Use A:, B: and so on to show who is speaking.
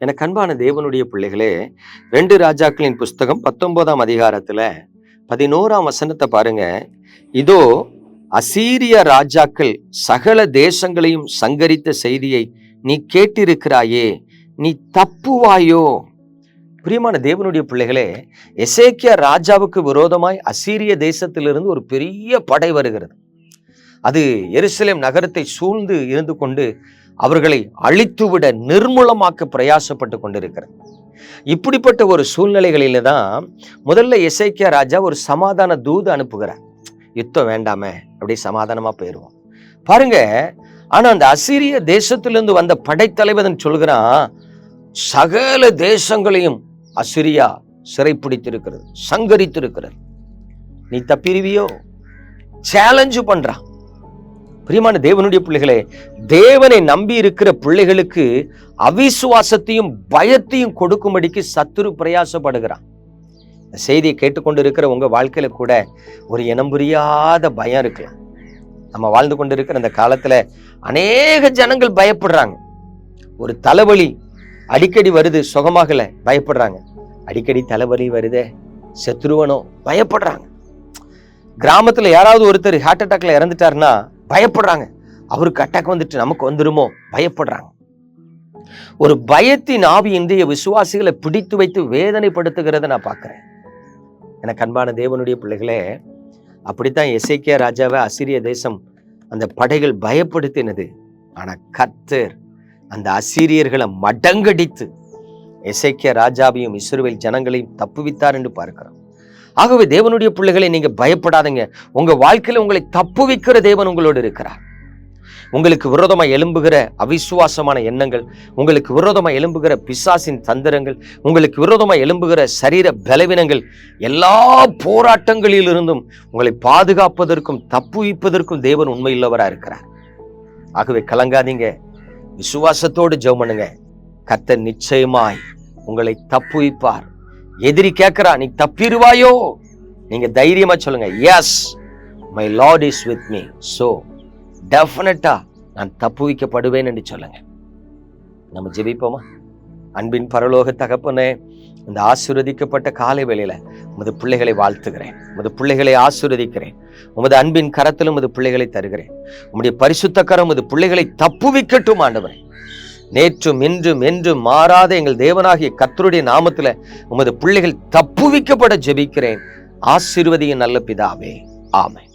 A: எனக்கு அன்பான தேவனுடைய பிள்ளைகளே ரெண்டு ராஜாக்களின் புஸ்தகம் பத்தொன்பதாம் அதிகாரத்துல பதினோராம் வசனத்தை பாருங்க. இதோ அசீரிய ராஜாக்கள் சகல தேசங்களையும் சங்கரித்த செய்தியை நீ கேட்டிருக்கிறாயே நீ தப்புவாயோ? பிரியமான தேவனுடைய பிள்ளைகளே எசேக்கியா ராஜாவுக்கு விரோதமாய் அசீரிய தேசத்திலிருந்து ஒரு பெரிய படை வருகிறது. அது எருசலேம் நகரத்தை சூழ்ந்து இருந்து கொண்டு அவர்களை அழித்துவிட நிர்மூலமாக்க பிரயாசப்பட்டு கொண்டிருக்கிறது இப்படிப்பட்ட ஒரு சூழ்நிலைகளில தான் முதல்ல எசேக்கியா ராஜா ஒரு சமாதான தூது அனுப்புகிறார். யுத்தம் வேண்டாமே அப்படி சமாதானமா போயிடுவோம். பாருங்க ஆனா அந்த அசிரிய தேசத்திலிருந்து வந்த படைத்தலைவன் சொல்கிறான் சகல தேசங்களையும் அசிரியா சிறைப்பிடித்திருக்கிறது சங்கரித்திருக்கிறது. நீ தப்பிருவியோ? சேலஞ்சு பண்றான். பிரியமான தேவனுடைய பிள்ளைகளே தேவனை நம்பி இருக்கிற பிள்ளைகளுக்கு அவிசுவாசத்தையும் பயத்தையும் கொடுக்கும்படிக்கு சத்துரு பிரயாசப்படுகிறான். செய்தியை கேட்டுக்கொண்டு இருக்கிற உங்க வாழ்க்கையில கூட ஒரு இனம் புரியாத பயம் இருக்கலாம். நம்ம வாழ்ந்து கொண்டு இருக்கிற அந்த காலத்துல அநேக ஜனங்கள் பயப்படுறாங்க. ஒரு தலைவலி அடிக்கடி வருது சுகமாகல பயப்படுறாங்க. அடிக்கடி தலைவலி வருதே செத்துருவனோ பயப்படுறாங்க. கிராமத்துல யாராவது ஒருத்தர் ஹார்ட் அட்டாக்ல இறந்துட்டாருன்னா பயப்படுறாங்க. அவருக்கு அட்டாக் வந்துட்டு நமக்கு வந்துருமோ? பயப்படுறாங்க. ஒரு பயத்தின் ஆவி இந்திய விசுவாசிகளை பிடித்து வைத்து வேதனைப்படுத்துகிறத நான் பார்க்குறேன். எனக்கு அன்பான தேவனுடைய பிள்ளைகளே அப்படித்தான் எசேக்கியா ராஜாவை அசிரிய தேசம் அந்த படைகள் பயப்படுத்தினது. ஆனால் கத்தர் அந்த அசிரியர்களை மடங்கடித்து எசேக்கியா ராஜாவையும் இஸ்ரோவேல் ஜனங்களையும் தப்புவித்தார் என்று பார்க்கிறோம். ஆகவே தேவனுடைய பிள்ளைகளை நீங்க பயப்படாதீங்க. உங்க வாழ்க்கையில உங்களை தப்புவிக்கிற தேவன் உங்களோடு இருக்கிறார். உங்களுக்கு விரோதமாக எழும்புகிற அவிசுவாசமான எண்ணங்கள் உங்களுக்கு விரோதமாக எழும்புகிற பிசாசின் தந்திரங்கள் உங்களுக்கு விரோதமாக எழும்புகிற சரீர பலவீனங்கள் எல்லா போராட்டங்களிலிருந்தும் உங்களை பாதுகாப்பதற்கும் தப்புவிப்பதற்கும் தேவன் உண்மையுள்ளவராக இருக்கிறார். ஆகவே கலங்காதீங்க. விசுவாசத்தோடு ஜெபம் பண்ணுங்க. கர்த்தர் நிச்சயமாய் உங்களை தப்புவிப்பார் எதிரி கேட்கிறா நீ தப்பிடுவாயோ நீங்க தைரியமா சொல்லுங்க yes my lord is with me so டெஃபினட்டா நான் தப்புவிக்கப்படுவேன் என்று சொல்லுங்க. நம்ம ஜெபிப்போமா? அன்பின் பரலோக தகப்பனே இந்த ஆசீர்வதிக்கப்பட்ட காலை வேளையில உமது பிள்ளைகளை வாழ்த்துகிறேன். உமது பிள்ளைகளை ஆசீர்வதிக்கிறேன். உமது அன்பின் கரத்திலும் உமது பிள்ளைகளை தருகிறேன். உம்முடைய பரிசுத்த கரம் உமது பிள்ளைகளை தப்புவிக்கட்டும் ஆண்டவரே. நேற்றும் இன்றும் என்றும் மாறாத எங்கள் தேவனாகிய கத்தருடைய நாமத்துல உமது பிள்ளைகள் தப்புவிக்கப்பட ஜெபிக்கிறேன். ஆசீர்வதியின் நல்ல பிதாவே. ஆமை